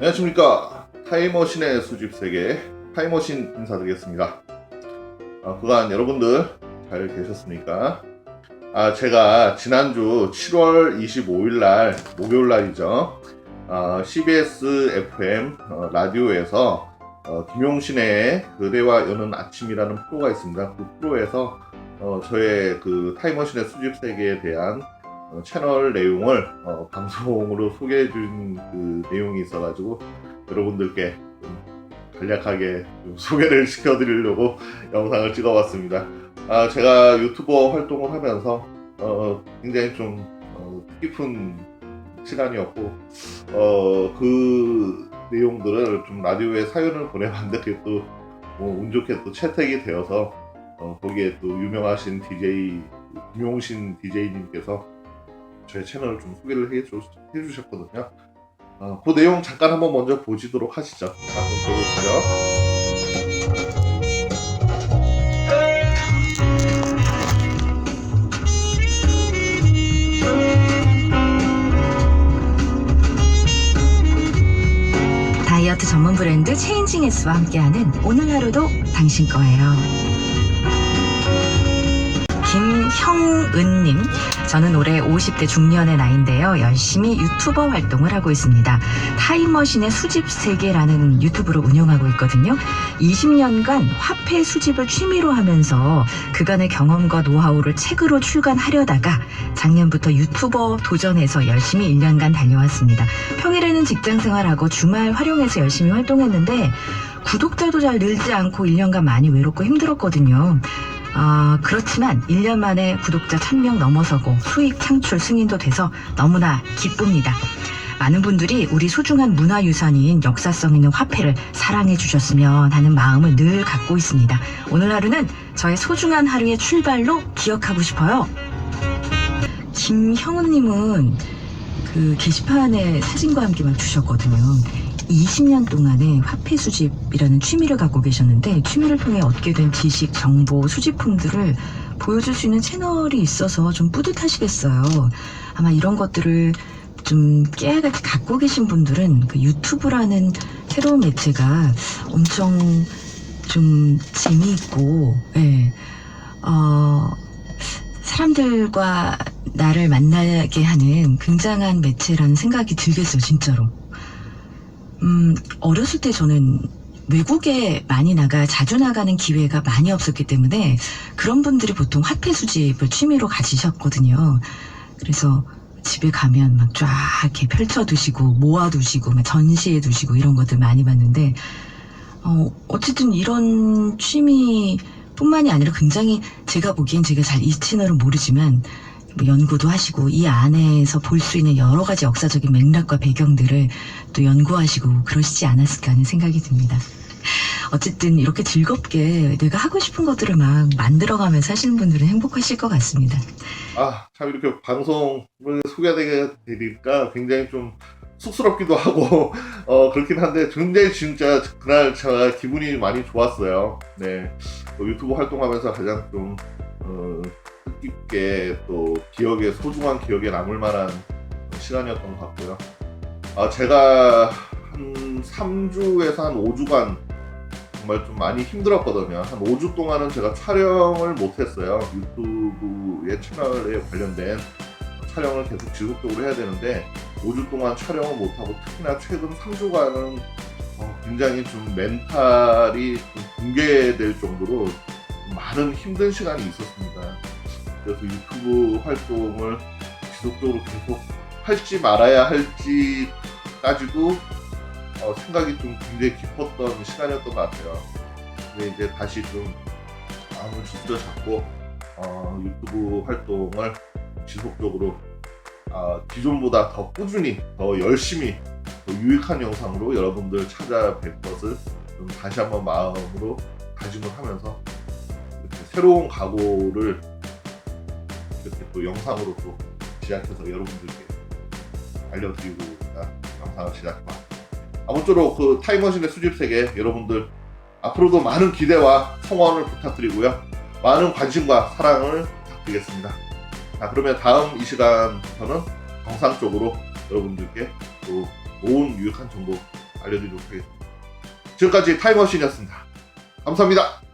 안녕하십니까. 타임머신의 수집 세계 타임머신 인사드리겠습니다. 아, 그간 여러분들 잘 계셨습니까? 아 제가 지난주 7월 25일 날 목요일 날이죠. 아, CBS FM 어, 라디오에서 어, 김용신의 그대와 여는 아침이라는 프로가 있습니다. 그 프로에서 어, 저의 그 타임머신의 수집 세계에 대한 어, 채널 내용을 어, 방송으로 소개해 준그 내용이 있어가지고 여러분들께 좀 간략하게 좀 소개를 시켜드리려고 영상을 찍어봤습니다. 아, 제가 유튜버 활동을 하면서 어, 굉장히 좀 어, 뜻깊은 시간이었고 어, 그 내용들을 좀 라디오에 사연을 보내봤는데 그게 또운 좋게 또 채택이 되어서 어, 거기에 또 유명하신 DJ 김용신 DJ님께서 저의 채널을 좀 소개를 해주, 해주셨거든요. 어, 그 내용 잠깐 한번 먼저 보시도록 하시죠. 자, 한번 보시죠. 다이어트 전문 브랜드 체인징에스와 함께하는 오늘 하루도 당신 거예요. 김형은님, 저는 올해 50대 중년의 나이인데요. 열심히 유튜버 활동을 하고 있습니다. 타임머신의 수집 세계라는 유튜브를 운영하고 있거든요. 20년간 화폐 수집을 취미로 하면서 그간의 경험과 노하우를 책으로 출간하려다가 작년부터 유튜버 도전해서 열심히 1년간 달려왔습니다. 평일에는 직장 생활하고 주말 활용해서 열심히 활동했는데 구독자도 잘 늘지 않고 1년간 많이 외롭고 힘들었거든요. 아, 그렇지만 1년 만에 구독자 1000명 넘어서고 수익 창출 승인도 돼서 너무나 기쁩니다. 많은 분들이 우리 소중한 문화유산인 역사성 있는 화폐를 사랑해 주셨으면 하는 마음을 늘 갖고 있습니다. 오늘 하루는 저의 소중한 하루의 출발로 기억하고 싶어요. 김형우님은 그 게시판에 사진과 함께 막 주셨거든요. 20년 동안에 화폐 수집이라는 취미를 갖고 계셨는데 취미를 통해 얻게 된 지식, 정보, 수집품들을 보여줄 수 있는 채널이 있어서 좀 뿌듯하시겠어요. 아마 이런 것들을 좀 깨알같이 갖고 계신 분들은 그 유튜브라는 새로운 매체가 엄청 좀 재미있고, 예, 어, 사람들과 나를 만나게 하는 굉장한 매체라는 생각이 들겠어요, 진짜로. 음, 어렸을 때 저는 외국에 많이 나가 자주 나가는 기회가 많이 없었기 때문에 그런 분들이 보통 화폐 수집을 취미로 가지셨거든요. 그래서 집에 가면 막 쫙 이렇게 펼쳐 두시고 모아 두시고 막 전시해 두시고 이런 것들 많이 봤는데 어, 어쨌든 이런 취미 뿐만이 아니라 굉장히 제가 보기엔 제가 잘 이 채널은 모르지만 뭐 연구도 하시고 이 안에서 볼 수 있는 여러 가지 역사적인 맥락과 배경들을 또 연구하시고 그러시지 않았을까 하는 생각이 듭니다. 어쨌든 이렇게 즐겁게 내가 하고 싶은 것들을 막 만들어가면서 하시는 분들은 행복하실 것 같습니다. 아, 참 이렇게 방송을 소개하게 되니까 굉장히 좀 쑥스럽기도 하고 어, 그렇긴 한데 굉장히 진짜 그날 제가 기분이 많이 좋았어요. 네, 또 유튜브 활동하면서 가장 좀 어, 뜻깊게 또 기억에 소중한 기억에 남을 만한 시간이었던 것 같고요. 아, 제가 한 3주에서 한 5주간 정말 좀 많이 힘들었거든요. 한 5주 동안은 제가 촬영을 못했어요. 유튜브의 채널에 관련된 촬영을 계속 지속적으로 해야 되는데 5주 동안 촬영을 못하고 특히나 최근 3주간은 어, 굉장히 좀 멘탈이 좀 붕괴될 정도로 좀 많은 힘든 시간이 있었습니다. 그래서 유튜브 활동을 지속적으로 계속 할지 말아야 할지까지도 어, 생각이 좀 굉장히 깊었던 시간이었던 것 같아요. 근데 이제 다시 좀 마음을 추스려 잡고 어, 유튜브 활동을 지속적으로 아, 기존보다 더 꾸준히 더 열심히 더 유익한 영상으로 여러분들 찾아뵐 것을 좀 다시 한번 마음으로 다짐을 하면서 이렇게 새로운 각오를 이렇게 또 영상으로 또 시작해서 여러분들께 알려드리고 영상을 시작합니다. 아무쪼록 그 타임머신의 수집 세계 여러분들 앞으로도 많은 기대와 성원을 부탁드리고요. 많은 관심과 사랑을 부탁드리겠습니다. 자, 그러면 다음 이 시간부터는 정상적으로 여러분들께 또 좋은 유익한 정보 알려드리도록 하겠습니다. 지금까지 타임머신이었습니다. 감사합니다.